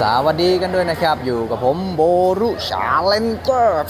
สวัสดีกันด้วยนะครับ อยู่กับผมโบรุชาเลนเจอร์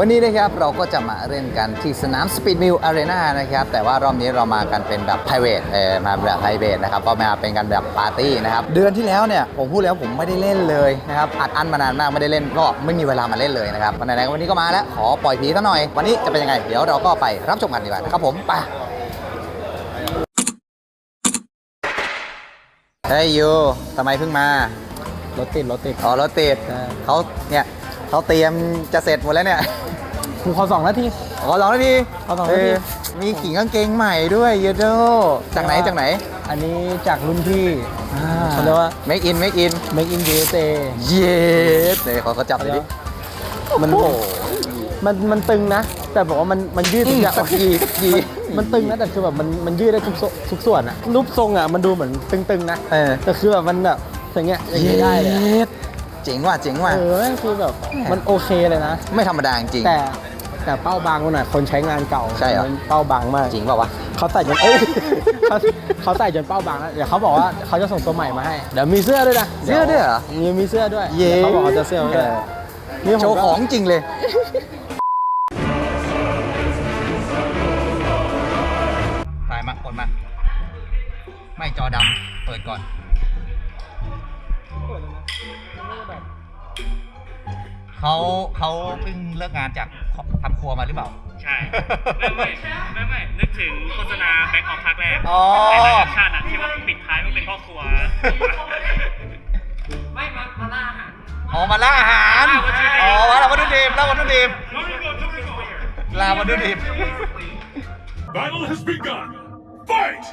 วันนี้นะครับเราก็จะมาเล่นกันที่สนาม Speed Mill Arena นะครับ แต่ว่ารอบนี้เรามากันเป็นแบบ private เออมาแบบ private นะครับ ก็มาเป็นกันแบบปาร์ตี้นะครับ เดือนที่แล้วเนี่ยผมพูดแล้วผมไม่ได้เล่นเลยนะครับ อัดอั้นมานานมากไม่ได้เล่นก็ไม่มีเวลามาเล่นเลยนะครับวันไหนๆวันนี้ก็มาแล้ว ขอปล่อยผีซะหน่อย วันนี้จะเป็นยังไง เดี๋ยวเราก็ไปรับชมกันดีกว่านะครับผมไปเฮ้ยยูทำไมเพิ่งมารถติดรถติดอ๋อรถติดใช่เขาเนี่ย เขาเตรียมจะเสร็จหมดแล้วเนี่ยคือขอสองนาที ขอลองนาทีขอสองนาที เมีขิงกางเกงใหม่ด้วยเยโดจากไหนจากไหน อันนี้จากรุ่นพี่เขาเรียกว่า make in make in Make in USA เย้เดี๋ยวขอเขาจับหน่อยดิ มันโอ้โหมันมันตึงนะ แต่บอกว่ามันมันยืดทุกอย่างสักทีสักทีมันตึงนะแต่คือแบบมันมันยืดได้ทุกส่วนทุกส่วนอะรูปทรงอะมันดูเหมือนตึงๆนะเออแต่คือแบบมันแบบอย่างเงี้ยอย่างเงี้ยได้เลยอะ เย้เจ๋งว่ะเจ๋งว่ะเออแม่งคือแบบมันโอเคเลยนะ ไม่ธรรมดาจริง แต่แต่เป้าบางคนหน่อยคนใช้งานเก่าใช่เหรอ มันเป้าบางมากจริงเปล่าวะ เขาใส่จนเอ้ยเขาเขาใส่จนเป้าบางแล้วเดี๋ยวเขาบอกว่าเขาจะส่งตัวใหม่มาให้เดี๋ยวมีเสื้อด้วยนะเสื้อด้วยเหรอ มีมีเสื้อด้วยเย้ดี๋วเขาบอกเขาจะเสื้อมาให้นี่ผมโชว์ของจริงเลย ถ่ายมา กดมา ไม่จอดำ เปิดก่อน เขาเขาเพิ่งเลิกงานจากทำครัวมาหรือเปล่า ใช่ ไม่ไม่ไม่ไม่นึกถึงโฆษณาแบ็คออฟภาคแรกอ๋อ ในหนังแอคชั่นอะที่ว่าปิดท้ายมันเป็นพ่อครัวไม่มามาล่าอาหารอ๋อมาล่าอาหารอ๋อมาล่าวัตถุดิบล่าวัตถุดิบล่าวัตถุดิบ Battle has begun. Fight!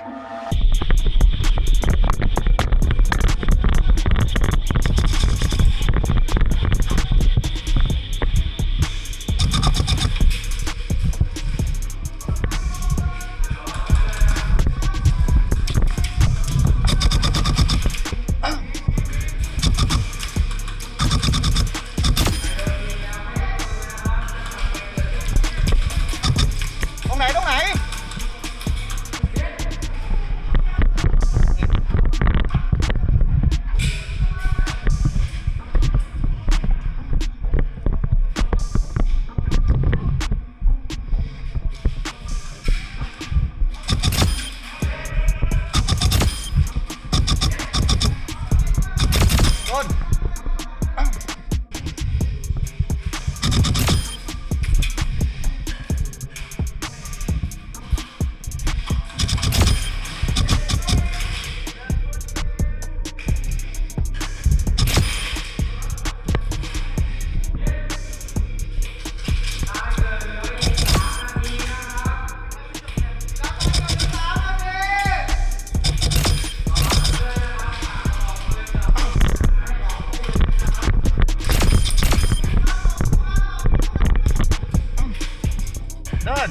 เดิน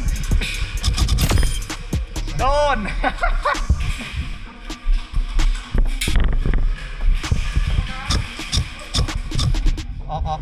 โดน ออกออก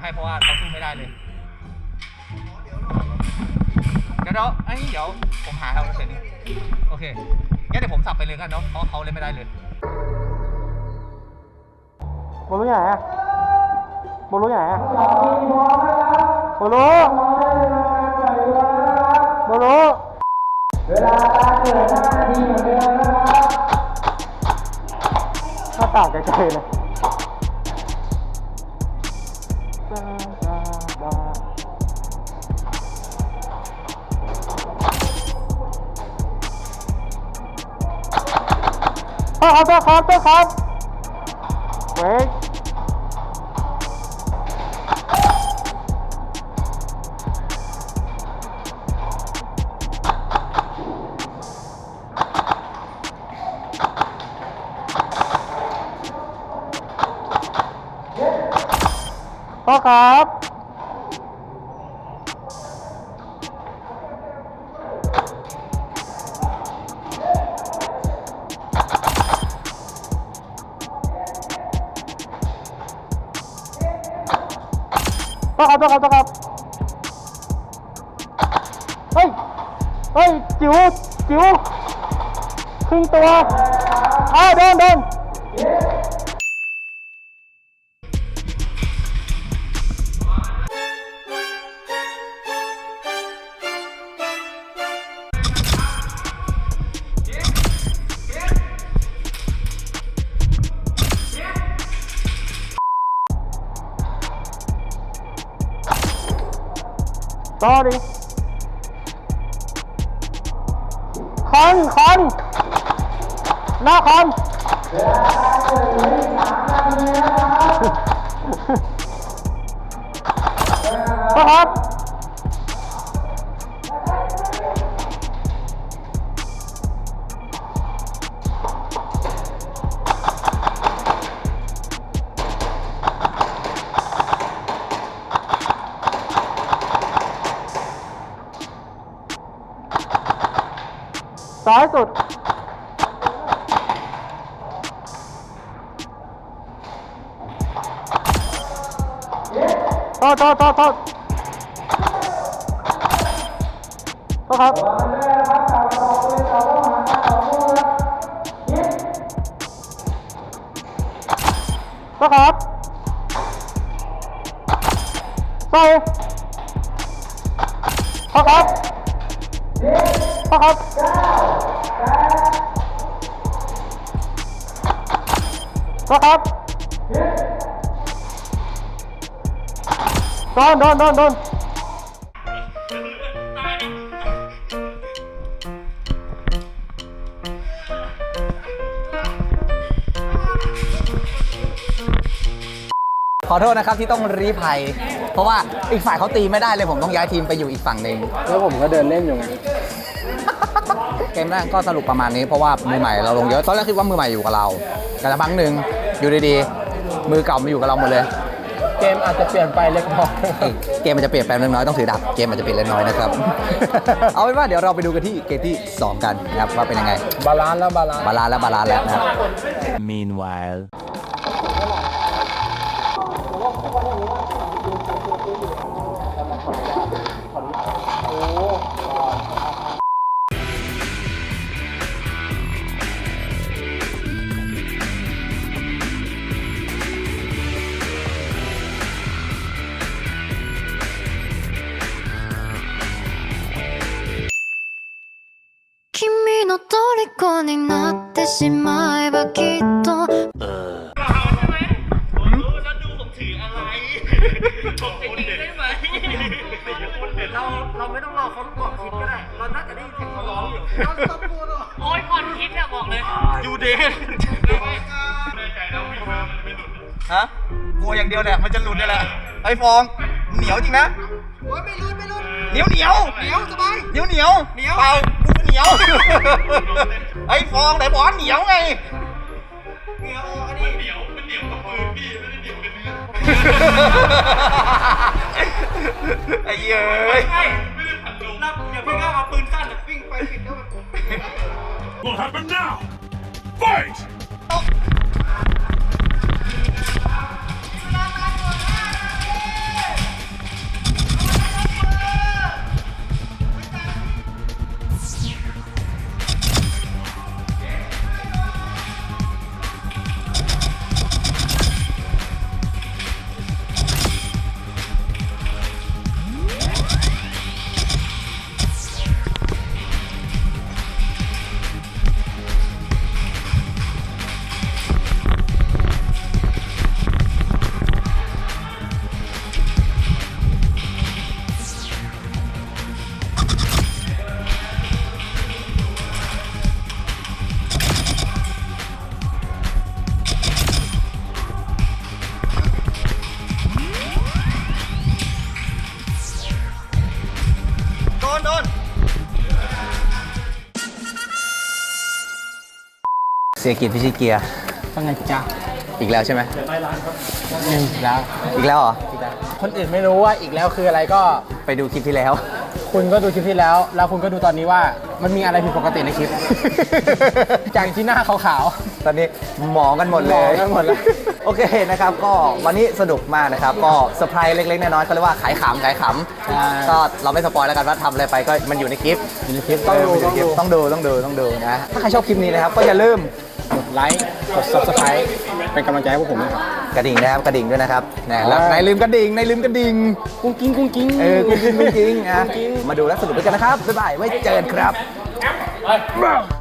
ให้เพราะว่าเขาสู้ไม่ได้เลย เดี๋ยวเดี๋ยวไอ้เดี๋ยวผมหาเอาเสร็จนี้โอเคงั้นเดี๋ยวผมสับไปเลยกันเนาะเพราะเขาเล่นไม่ได้เลยบอลรู้ใหญ่อะบอลรู้ใหญ่อะบอลรู้บอลรู้เวลากาเกิดหน้านาทีเหมือนเดิมนะครับถ้าต่างไกลๆเลย โทษครับโทษครับโทษครับเว้ย โทษครับต้อครับต้อครับต้อครับ เฮ้ย เฮ้ย จิ๋ว จิ๋ว ครึ่งตัวอ้าวโดนโดน ต่อดิคอนคอนหน้าคอนครับ ซ้ายสุด โทษโทษโทษโทษโทษครับ โทษครับใส่โทษครับโทษครับ โทษครับโดนโดนโดนโดนขอโทษนะครับที่ต้องรีภัย เพราะว่าอีกฝ่ายเขาตีไม่ได้เลยผมต้องย้ายทีมไปอยู่อีกฝั่งหนึ่งแล้วผมก็เดินเล่นอยู่ไงเกมแรกก็สรุปประมาณนี้เพราะว่ามือใหม่เราลงเยอะตอนแรกคิดว่ามือใหม่อยู่กับเรา แต่ละครั้งหนึ่งอยู่ดีๆ มือเก่ามาอยู่กับเราหมดเลย เกมอาจจะเปลี่ยนไปเล็กน้อยเอ้ยเกมมันจะเปลี่ยนแปลงเล็กน้อยต้องถือดาบเกมมันจะเปลี่ยนเล็กน้อยนะครับ เอาเป็นว่าเดี๋ยวเราไปดูกันที่เกมที่ 2 กันนะครับว่าเป็นยังไง บาลานซ์แล้วบาลานซ์บาลานซ์แล้วบาลานซ์แล้วนะครับ Meanwhile. 虜になってしまえばきっと เราใช่ไหมผมรู้แล้วดูผมถืออะไรผมจะยิงได้ไหม เราเราไม่ต้องรอเขาก่อนคิดก็ได้ เราน่าจะได้ยินเสียงเขาร้องอยู่ โอ้ยก่อนคิดเนี่ยบอกเลยยูเดนในใจเราไม่ว่ามันไม่หลุด ฮะกลัวอย่างเดียวแหละมันจะหลุดนี่แหละไอ้ฟองเหนียวจริงนะเหนียวเหนียวเหนียวสบายเหนียวเหนียวเหนียวเปล่ากูเหนียว ไอ้ฟองไหนบอกว่าเหนียวไงมันเหนียว มันเหนียวกับปืนพี่ไม่ได้เหนียวกับเนื้อไอ้เหี้ยเอ้ยใช่ไม่ได้ผันลงแล้วอย่าเพิ่งเอาปืนสั้นวิ่งไปปิดแล้ว Will happen now. Fight! ยกิจพิชิตเกียร์ว่าไงจ๊ะอีกแล้วใช่ไหมหนึ่งแล้ว อีกแล้วเหรอ คนอื่นไม่รู้ว่าอีกแล้วคืออะไรก็ ไปดูคลิปที่แล้ว คุณก็ดูคลิปที่แล้ว แล้วคุณก็ดูตอนนี้ว่ามันมีอะไรผิดปกติในคลิป จากที่หน้าขาวตอนนี้หมองกันหมดเลยหมองกันหมดเลยโอเคนะครับ ก็วันนี้สนุกมากนะครับ ก็เซอร์ไพรส์เล็กๆน้อยๆเขาเรียกว่าขายขำขายขใช่ำก็เราไม่สปอยแล้วกันว่าทำอะไรไปก็มันอยู่ในคลิปๆอยู่ในคลิปต้องดูเมันยู่ในคลิปต้องดูต้องดูต้องดูต้องดูนะถ้าใครชอบคลิปนี้นะครับก็อย่าลืม กดไลค์กด subscribe เป็นกำลังใจให้พวกผมนะครับกระดิ่งนะครับกระดิ่งด้วยนะครับนะแล้วอ่านายลืมกระดิ่งนายลืมกระดิ่งกุ้งกิ้งกุ้งกิ้งเออกุ้งกิ้งกุ้งกิ้งอะกุ้งกิ้งมาดูแล้วสนุกด้วยกันนะครับบ๊ายบายไว้เจอกันครับ